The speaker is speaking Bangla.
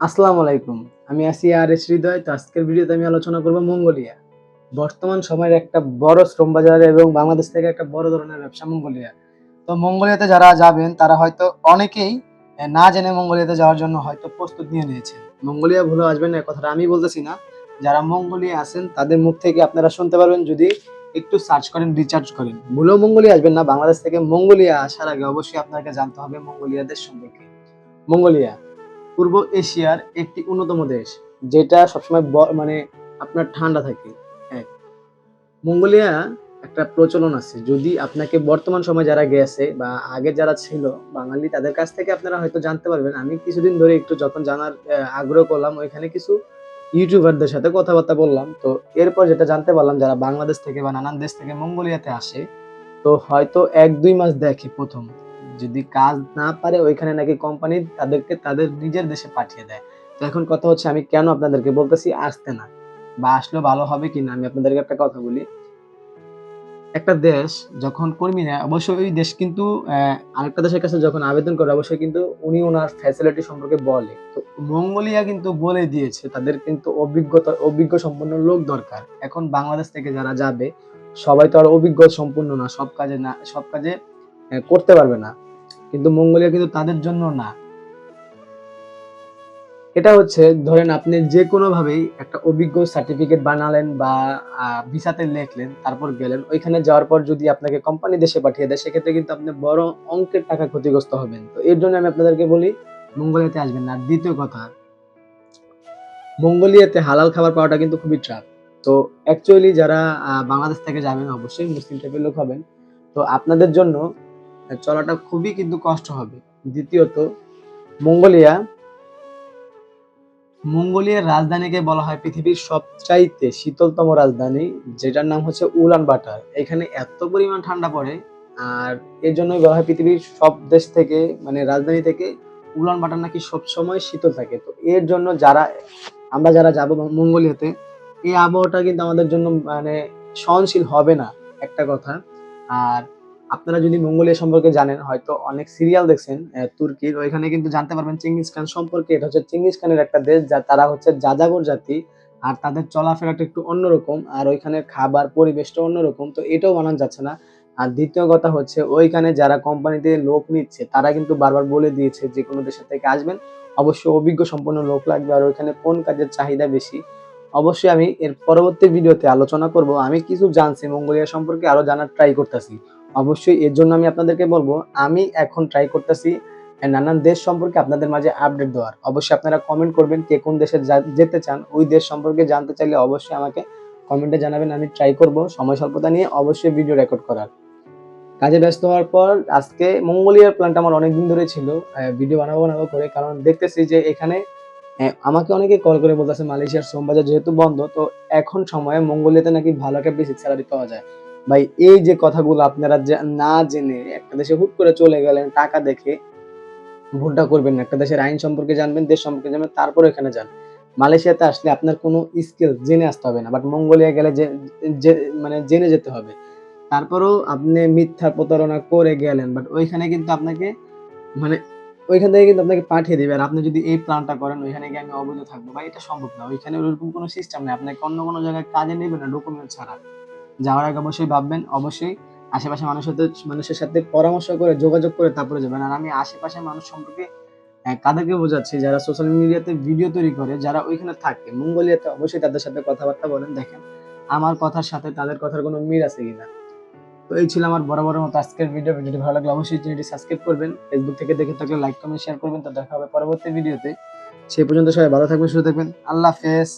আসসালামু আলাইকুম। আমি আছি আর এস হৃদয়, তো আজকের ভিডিওতে আমি আলোচনা করব মঙ্গোলিয়া। বর্তমান সময়ের একটা বড় শ্রম বাজার এবং বাংলাদেশ থেকে একটা বড় ধরনের ব্যবসা মঙ্গোলিয়া। তো মঙ্গোলিয়াতে যারা যাবেন, তারা হয়তো অনেকেই না জেনে মঙ্গোলিয়াতে যাওয়ার জন্য হয়তো প্রস্তুত নিয়ে নিয়েছেন। মঙ্গোলিয়া ভুলে আসবেন না কথাটা আমি বলতেছি না। যারা মঙ্গোলিয়া আছেন, তাদের মুখ থেকে আপনারা শুনতে পারবেন, যদি একটু সার্চ করেন, রিচার্জ করেন। ভুলেও মঙ্গোলিয়া আসবেন না, বাংলাদেশ থেকে মঙ্গোলিয়া আসার আগে অবশ্যই আপনাকে জানতে হবে মঙ্গোলিয়াদের সম্পর্কে। মঙ্গোলিয়া পূর্ব এশিয়ার একটি অন্যতম দেশ, যেটা সবসময় মানে আপনার ঠান্ডা থাকে। এক মঙ্গোলিয়া একটা প্রচলন আছে। যদি আপনাকে বর্তমান সময় যারা গেছে বা আগে যারা ছিল, বাঙালি, তাদের কাছ থেকে আপনারা হয়তো জানতে পারবেন। আমি কিছুদিন ধরে একটু যখন জানার আগ্রহ করলাম, ওইখানে কিছু ইউটিউবারদের সাথে কথাবার্তা বললাম। তো এরপর যেটা জানতে পারলাম, যারা বাংলাদেশ থেকে বা নানান দেশ থেকে মঙ্গোলিয়াতে আসে, তো হয়তো এক দুই মাস দেখে প্রথম। যদি কাজ না পারে, ওইখানে নাকি কোম্পানি তাদেরকে তাদের নিজের দেশে পাঠিয়ে দেয়। তো এখন কথা হচ্ছে, আমি কেন আপনাদেরকে বলতেছি, আসতে না। বা আসলে ভালো হবে কিনা, আমি আপনাদেরকে একটা কথা বলি। একটা দেশ, যখন কর্মী নেয় অবশ্যই ওই দেশ কিন্তু আরেকটা দেশের কাছে যখন আবেদন করে, অবশ্যই কিন্তু উনি ওনার ফ্যাসিলিটি সম্পর্কে বলে। তো মঙ্গোলিয়া কিন্তু বলে দিয়েছে, তাদের কিন্তু অভিজ্ঞতা, অভিজ্ঞ সম্পন্ন লোক দরকার। এখন বাংলাদেশ থেকে যারা যাবে, সবাই তো আর অভিজ্ঞ সম্পূর্ণ না, সব কাজে না, সব কাজে করতে পারবে না। কিন্তু মঙ্গোলিয়া কিন্তু তাদের জন্য না। এটা হচ্ছে, ধরেন আপনি যে কোনো ভাবেই একটা অভিজ্ঞ সার্টিফিকেট বানালেন বা ভিসাতে লিখলেন, তারপর গেলেন, ওইখানে যাওয়ার পর যদি আপনাকে কোম্পানি দেশে পাঠিয়ে দেয়, সেক্ষেত্রে কিন্তু আপনি বড় অঙ্কের টাকা ক্ষতিগ্রস্ত হবেন। তো এর জন্য আমি আপনাদেরকে বলি, মঙ্গোলিয়াতে আসবেন না। দ্বিতীয় কথা, মঙ্গোলিয়াতে হালাল খাবার পাওয়াটা কিন্তু খুবই ট্রাফ তো অ্যাকচুয়ালি যারা বাংলাদেশ থেকে যাবেন, অবশ্যই মুসলিম টাইপের লোক হবেন। তো আপনাদের জন্য চলাটা খুবই কিন্তু কষ্ট হবে। দ্বিতীয়ত, মঙ্গোলিয়া, মঙ্গোলিয়ার রাজধানীকে বলা হয় পৃথিবীর সবচাইতে শীতলতম রাজধানী, যেটার নাম হচ্ছে উলান বাটার। এখানে এত পরিমাণ ঠান্ডা পড়ে, আর এর জন্যই বলা হয় পৃথিবীর সব দেশ থেকে মানে রাজধানী থেকে উলান বাটার নাকি সবসময় শীতল থাকে। তো এর জন্য যারা, আমরা যারা যাব মঙ্গোলিয়াতে, এই আবহাওয়াটা কিন্তু আমাদের জন্য মানে সহনশীল হবে না, একটা কথা। আর আপনারা যদি মঙ্গোলিয়া সম্পর্কে জানেন, হয়তো অনেক সিরিয়াল দেখছেন তুর্কির। ওইখানে কিন্তু জানতে পারবেন চিঙ্গিস খান সম্পর্কে। এটা হচ্ছে চিঙ্গিস খানের একটা দেশ, যা তারা হচ্ছে যাযাবর জাতি, আর তাদের চলাফেরাটা একটু অন্যরকম, আর ওইখানে খাবার পরিবেশটা অন্যরকম। তো এটাও মানান যাচ্ছে না। আর দ্বিতীয় কথা হচ্ছে, ওইখানে যারা কোম্পানিতে লোক নিচ্ছে, তারা কিন্তু বারবার বলে দিয়েছে যে কোনো দেশের থেকে আসবেন। অবশ্যই অভিজ্ঞ সম্পন্ন লোক লাগবে, আর ওইখানে কোন কাজের চাহিদা বেশি? অবশ্যই আমি এর পরবর্তী ভিডিওতে আলোচনা করব। আমি কিছু জানছি, মঙ্গোলিয়া সম্পর্কে আরও জানার ট্রাই করতেছি। অবশ্যই এর জন্য আমি আপনাদেরকে বলব, আমি এখন ট্রাই করতেছি নানান দেশ সম্পর্কে আপনাদের মাঝে আপডেট দেওয়ার। অবশ্যই আপনারা কমেন্ট করবেন কে কোন দেশে যেতে চান, ওই দেশ সম্পর্কে জানতে চাইলে অবশ্যই আমাকে কমেন্টে জানাবেন, আমি ট্রাই করব সময় স্বল্পতা নিয়ে অবশ্যই ভিডিও রেকর্ড করার। কাজে ব্যস্ত হওয়ার পর আজকে মঙ্গোলিয়ার প্ল্যানটা আমার অনেকদিন ধরে ছিল ভিডিও বানাবো বানাবো করে, কারণ দেখতেছি যে এখানে আমাকে অনেকে কল করে বলতেছে মালয়েশিয়ার শ্রম বাজার যেহেতু বন্ধ, তো এখন সময়ে মঙ্গোলিয়াতে নাকি ভালো একটা বেসিক স্যালারি পাওয়া যায়। ভাই, এই যে কথাগুলো আপনারা না জেনে একটা দেশে হুট করে চলে গেলেন টাকা দেখে, ভুলটা করবেন না। একটা দেশের আইন সম্পর্কে জানবেন, দেশ সম্পর্কে জানবেন, তারপর এখানে যান। মালয়েশিয়াতে আসলে আপনার কোনো স্কিল জেনে আসতে হবে না বাট মঙ্গোলিয়া গেলে যে মানে জেনে যেতে হবে। তারপরেও আপনি মিথ্যা প্রতারণা করে গেলেন বাট ওইখানে কিন্তু আপনাকে মানে ওইখান থেকে কিন্তু আপনাকে পাঠিয়ে দিবে। আর আপনি যদি এই প্ল্যানটা করেন, ওইখানে গিয়ে আমি অবৈধ থাকব। বা এটা সম্ভব না। ওইখানে ওরকম কোনো সিস্টেম নেই। আপনাকে অন্য কোনো জায়গায় কাজে নেবে না ডকুমেন্ট ছাড়া। যাওয়ার আগে অবশ্যই ভাববেন, অবশ্যই আশেপাশে মানুষের সাথে মানুষের সাথে পরামর্শ করে, যোগাযোগ করে তারপরে যাবেন। আর আমি আশেপাশে মানুষ সম্পর্কে কাদেরকে বোঝাচ্ছি, যারা সোশ্যাল মিডিয়াতে ভিডিও তৈরি করে, যারা ওইখানে থাকে, মঙ্গোলিয়াতে অবশ্যই তাদের সাথে কথাবার্তা বলেন, দেখেন আমার কথার সাথে তাদের কথার কোনো মিল আছে কিনা। তো এই ছিল আমার বড় বড় মতো আজকের ভিডিও ভিডিওটি ভালো লাগলে অবশ্যই চ্যানেলটি সাবস্ক্রাইব করবেন ফেসবুক থেকে দেখে থাকলে লাইক কমেন্ট শেয়ার করবেন। তো দেখা হবে পরবর্তী ভিডিওতে সেই পর্যন্ত সবাই ভালো থাকবেন, সুস্থ থাকবেন। আল্লাহ হাফেজ।